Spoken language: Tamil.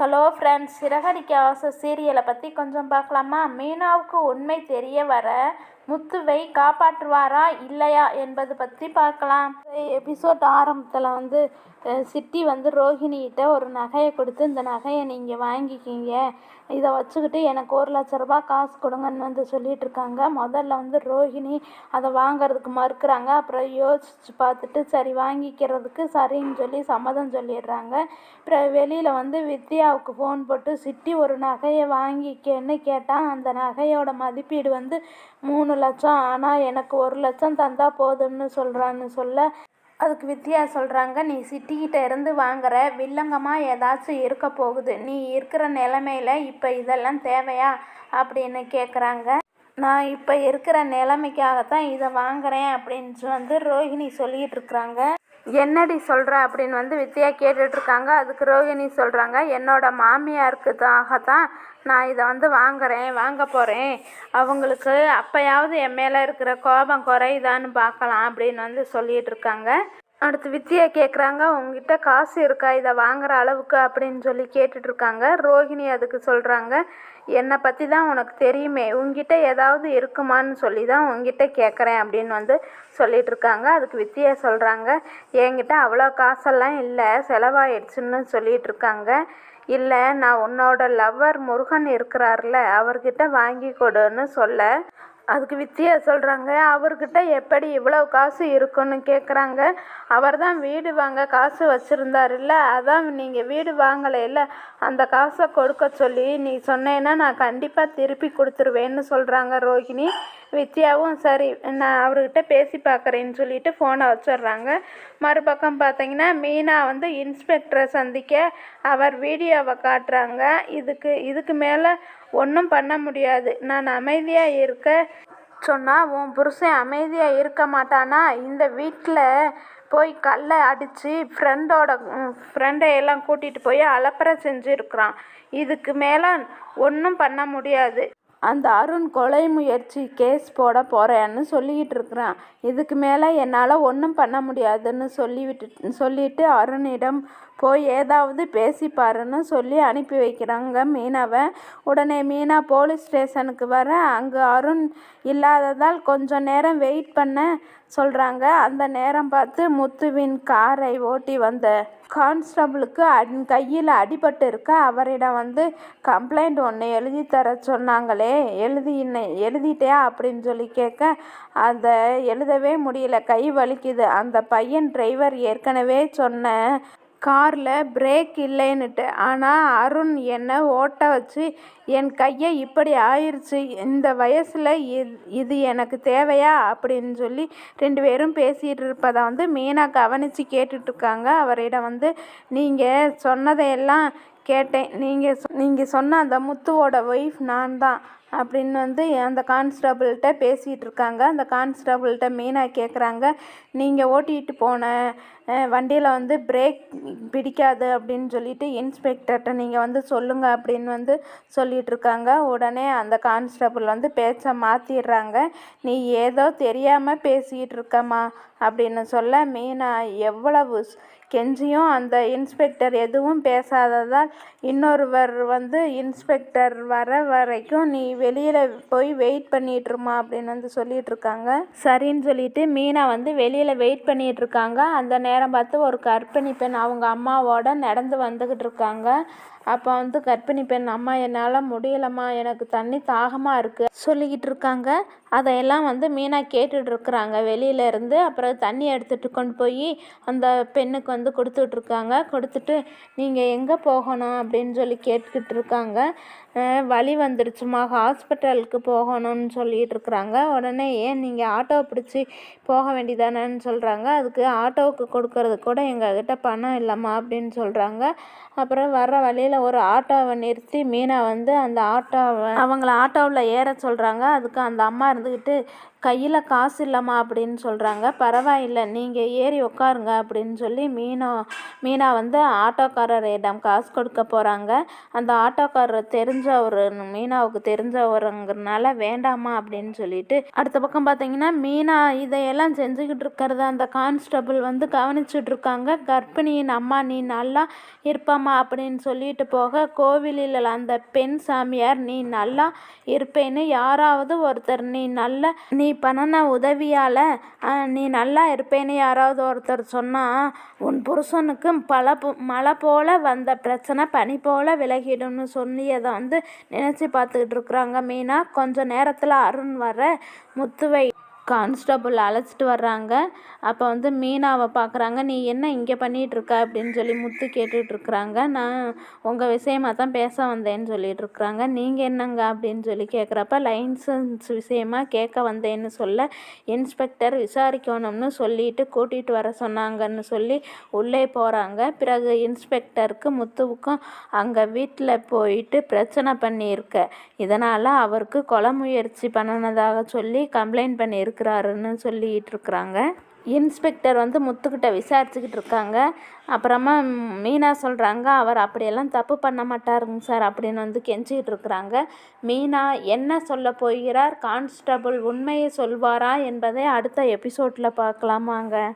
ஹலோ ஃப்ரெண்ட்ஸ் சிறகடிக்க ஆசை சீரியலை பற்றி கொஞ்சம் பார்க்கலாமா? மீனாவுக்கு உண்மை தெரிய வர முத்துவை காப்பாற்றுவாரா இல்லையா என்பது பற்றி பார்க்கலாம். எபிசோட் ஆரம்பத்தில் வந்து சிட்டி வந்து ரோஹிணிகிட்ட ஒரு நகையை கொடுத்து இந்த நகையை நீங்கள் வாங்கிக்கிங்க. இதை வச்சுக்கிட்டு எனக்கு ஒரு லட்ச ரூபா காசு கொடுங்கன்னு வந்து சொல்லிட்டு இருக்காங்க. முதல்ல வந்து ரோஹிணி அதை வாங்குறதுக்கு மறுக்கிறாங்க. அப்புறம் யோசிச்சு பார்த்துட்டு சரி வாங்கிக்கிறதுக்கு சரின்னு சொல்லி சம்மதம் சொல்லிடுறாங்க. அப்புறம் வெளியில் வந்து வித்யாவுக்கு ஃபோன் போட்டு சிட்டி ஒரு நகையை வாங்கிக்கன்னு கேட்டால் அந்த நகையோட மதிப்பீடு வந்து மூணு லட்சம் ஆனால் எனக்கு ஒரு லட்சம் தந்தால் போதும்னு சொல்கிறான்னு சொல்ல அதுக்கு வித்யா சொல்கிறாங்க நீ சிட்டிக்கிட்ட இருந்து வாங்குற வில்லங்கமாக ஏதாச்சும் இருக்க போகுது. நீ இருக்கிற நிலமையில இப்போ இதெல்லாம் தேவையா? அப்படின்னு கேட்குறாங்க நான் இப்போ இருக்கிற நிலைமைக்காகத்தான் இதை வாங்குறேன் அப்படின்னு வந்து ரோஹிணி சொல்லிகிட்டு இருக்கிறாங்க. என்னடி சொல்கிற அப்படின்னு வந்து வித்யா கேட்டுட்ருக்காங்க. அதுக்கு ரோஹிணி சொல்கிறாங்க என்னோடய என்னோட மாமியாருக்குதாகத்தான் நான் இதை வந்து வாங்குறேன் வாங்க போகிறேன் அவங்களுக்கு அப்போயாவது என் மேலே இருக்கிற கோபம் குறையுதான்னு பார்க்கலாம் அப்படின்னு வந்து சொல்லிகிட்ருக்காங்க அடுத்து வித்தியா கேட்குறாங்க உங்ககிட்ட காசு இருக்கா? இதை வாங்குற அளவுக்கு? அப்படின்னு சொல்லி கேட்டுட்ருக்காங்க. ரோஹிணி அதுக்கு சொல்கிறாங்க என்னை பற்றி தான் உனக்கு தெரியுமே. உங்ககிட்ட ஏதாவது இருக்குமான்னு சொல்லி தான் உங்ககிட்ட கேட்குறேன் அப்படின்னு வந்து சொல்லிட்டு இருக்காங்க அதுக்கு வித்தியா சொல்கிறாங்க என்கிட்ட அவ்வளோ காசெல்லாம் இல்லை. செலவாயிடுச்சுன்னு சொல்லிட்டு இருக்காங்க இல்லை நான் உன்னோட லவ்வர் முருகன் இருக்கிறார்ல. அவர்கிட்ட வாங்கி கொடுன்னு சொல்ல. அதுக்கு வித்தியா சொல்கிறாங்க அவர்கிட்ட எப்படி இவ்வளோ காசு இருக்குன்னு கேட்குறாங்க அவர் தான் வீடு வாங்க காசு வச்சுருந்தாருல்ல அதான் நீங்கள் வீடு வாங்கலைல்ல அந்த காசை கொடுக்க சொல்லி நீ சொன்னேன்னா நான் கண்டிப்பாக திருப்பி கொடுத்துருவேன்னு சொல்கிறாங்க ரோஹிணி. வித்யாவும் சரி நான் அவர்கிட்ட பேசி பார்க்குறேன்னு சொல்லிட்டு ஃபோனை வச்சிடுறாங்க. மறுபக்கம் பார்த்தீங்கன்னா மீனா வந்து இன்ஸ்பெக்டரை சந்திக்க அவர் வீடியோவை காட்டுறாங்க. இதுக்கு இதுக்கு மேலே ஒன்றும் பண்ண முடியாது. நான் அமைதியாக இருக்க சொன்னால் உன் புருஷன் அமைதியாக இருக்க மாட்டானா? இந்த வீட்டில் போய் கல்லை அடித்து ஃப்ரெண்டோட ஃப்ரெண்டை எல்லாம் கூட்டிகிட்டு போய் அலப்பறை செஞ்சுருக்குறான். இதுக்கு மேலே ஒன்றும் பண்ண முடியாது. அந்த அருண் கொலை முயற்சி கேஸ் போட போகிறேன்னு சொல்லிக்கிட்டு இருக்கிறான் இதுக்கு மேலே என்னால் ஒன்றும் பண்ண முடியாதுன்னு சொல்லிவிட்டு சொல்லிட்டு அருணிடம் போய் ஏதாவது பேசிப்பாருன்னு சொல்லி அனுப்பி வைக்கிறாங்க மீனாவை உடனே மீனா போலீஸ் ஸ்டேஷனுக்கு வர அங்கே அருண் இல்லாததால் கொஞ்சம் நேரம் வெயிட் பண்ண சொல்கிறாங்க அந்த நேரம் பார்த்து முத்துவின் காரை ஓட்டி வந்த கான்ஸ்டபிளுக்கு அடி கையில் அடிபட்டு இருக்க அவரிடம் வந்து கம்ப்ளைண்ட் ஒன்று எழுதி தர சொன்னாங்களே. எழுதி எழுதிட்டியா அப்படின்னு சொல்லி கேட்க அதை எழுதவே முடியல. கை வலிக்குது. அந்த பையன் டிரைவர் ஏற்கனவே சொன்ன காரில் பிரேக் இல்லைன்னுட்டு. ஆனால் அருண் என்னை ஓட்ட வச்சு என் கையை இப்படி ஆயிடுச்சு இந்த வயசில் இது இது எனக்கு தேவையா? அப்படின்னு சொல்லி ரெண்டு பேரும் பேசிகிட்டு இருப்பதை வந்து மீனா கவனித்து கேட்டுட்ருக்காங்க அவரிடம் வந்து நீங்கள் சொன்னதையெல்லாம் கேட்டேன். நீங்கள் நீங்கள் சொன்ன அந்த முத்துவோட ஒய்ஃப் நான் தான் அப்படின்னு வந்து அந்த கான்ஸ்டபிள்கிட்ட பேசிகிட்டு இருக்காங்க அந்த கான்ஸ்டபிள்கிட்ட மீனா கேட்குறாங்க நீங்கள் ஓட்டிகிட்டு போன வண்டியில் வந்து பிரேக் பிடிக்காது அப்படின்னு சொல்லிட்டு இன்ஸ்பெக்டர்கிட்ட நீங்கள் வந்து சொல்லுங்கள் அப்படின்னு வந்து சொல்லிகிட்டு இருக்காங்க உடனே அந்த கான்ஸ்டபிள் வந்து பேச்சை மாற்றிடுறாங்க நீ ஏதோ தெரியாமல் பேசிகிட்டு இருக்கம்மா அப்படின்னு சொல்ல மீனா எவ்வளவு கெஞ்சியும் அந்த இன்ஸ்பெக்டர் எதுவும் பேசாததால் இன்னொருவர் வந்து இன்ஸ்பெக்டர் வர வரைக்கும் நீ வெளியில் போய் வெயிட் பண்ணிட்டுருமா? அப்படின்னு வந்து சொல்லிகிட்டு இருக்காங்க சரின்னு சொல்லிட்டு மீனா வந்து வெளியில் வெயிட் பண்ணிகிட்ருக்காங்க இருக்காங்க அந்த நேரம் பார்த்து ஒரு கற்பிணி பெண் அவங்க அம்மாவோட நடந்து வந்துக்கிட்டு இருக்காங்க அப்போ வந்து கர்ப்பிணி பெண் அம்மா என்னால் முடியலம்மா. எனக்கு தண்ணி தாகமாக இருக்குது சொல்லிக்கிட்டு இருக்காங்க. அதையெல்லாம் வந்து மீனா கேட்டுட்டு இருக்கிறாங்க. வெளியில இருந்து அப்புறம் தண்ணி எடுத்துகிட்டு கொண்டு போய் அந்த பெண்ணுக்கு வந்து கொடுத்துட்ருக்காங்க கொடுத்துட்டு நீங்கள் எங்கே போகணும்? அப்படின்னு சொல்லி கேட்டுக்கிட்டு இருக்காங்க. வழி வலி வந்துடுச்சுமா ஹாஸ்பிட்டலுக்கு போகணும்னு சொல்லிட்டு இருக்கிறாங்க. உடனே ஏன் நீங்கள் ஆட்டோ பிடிச்சி போக வேண்டியதானேன்னு சொல்கிறாங்க அதுக்கு ஆட்டோவுக்கு கொடுக்கறது கூட எங்ககிட்ட பணம் இல்லைம்மா. அப்படின்னு சொல்கிறாங்க அப்புறம் வர்ற வழியில் ஒரு ஆட்டோவை நிறுத்தி மீனா வந்து அந்த ஆட்டோவை அவங்கள ஆட்டோவில் ஏற சொல்கிறாங்க அதுக்கு அந்த அம்மா இருந்துக்கிட்டு கையில் காசு இல்லைம்மா அப்படின்னு சொல்கிறாங்க பரவாயில்லை நீங்கள் ஏறி உட்காருங்க அப்படின்னு சொல்லி மீனா மீனா வந்து ஆட்டோக்காரரிடம் காசு கொடுக்க போகிறாங்க அந்த ஆட்டோக்காரர் தெரிஞ்ச ஒரு மீனாவுக்கு தெரிஞ்சவருங்கிறனால வேண்டாமா அப்படின்னு சொல்லிட்டு அடுத்த பக்கம் பார்த்தீங்கன்னா மீனா இதையெல்லாம் செஞ்சுக்கிட்டு இருக்கிறத அந்த கான்ஸ்டபிள் வந்து கவனிச்சுட்டு இருக்காங்க. கர்ப்பிணியின் அம்மா நீ நல்லா இருப்பாம்மா அப்படின்னு சொல்லிட்டு போக கோவிலில் அந்த பெண் சாமியார் நீ நல்லா இருப்பேன்னு யாராவது ஒருத்தர் நீ நல்ல நீ பண்ணின உதவியால் நீ நல்லா இருப்பேன்னு யாராவது ஒருத்தர் சொன்னால் உன் புருஷனுக்கு பல போ- மழை போல் வந்த பிரச்சனை பனி போல் விலகிடும்னு சொல்லியதை வந்து நினச்சி பார்த்துக்கிட்டு இருக்கிறாங்க. மீனா கொஞ்சம் நேரத்தில் அருண் வர முத்துவை கான்ஸ்டபுள் அழைச்சிட்டு வர்றாங்க. அப்போ வந்து மீனாவை பார்க்குறாங்க நீ என்ன இங்கே பண்ணிகிட்டு இருக்க அப்படின்னு சொல்லி முத்து கேட்டுட்ருக்குறாங்க நான் உங்கள் விஷயமா தான் பேச வந்தேன்னு சொல்லிகிட்ருக்குறாங்க நீங்கள் என்னங்க? அப்படின்னு சொல்லி கேட்குறப்ப லைன்சன்ஸ் விஷயமா கேட்க வந்தேன்னு சொல்ல இன்ஸ்பெக்டர் விசாரிக்கணும்னு சொல்லிட்டு கூட்டிகிட்டு வர சொன்னாங்கன்னு சொல்லி உள்ளே போகிறாங்க பிறகு இன்ஸ்பெக்டருக்கு முத்துவுக்கும் அங்கே வீட்டில் போயிட்டு பிரச்சனை பண்ணியிருக்க. இதனால் அவருக்கு கொலை முயற்சி பண்ணினதாக சொல்லி கம்ப்ளைண்ட் இருக்கிறாருன்னு சொல்லிட்டு இருக்கிறாங்க இன்ஸ்பெக்டர் வந்து முத்துக்கிட்ட விசாரிச்சுக்கிட்டு இருக்காங்க. அப்புறமா மீனா சொல்கிறாங்க அவர் அப்படியெல்லாம் தப்பு பண்ண மாட்டாருங்க சார் அப்படின்னு வந்து கெஞ்சிக்கிட்டு இருக்கிறாங்க. மீனா என்ன சொல்ல போகிறார்? கான்ஸ்டபுள் உண்மையை சொல்வாரா? என்பதை அடுத்த எபிசோடில் பார்க்கலாமாங்க.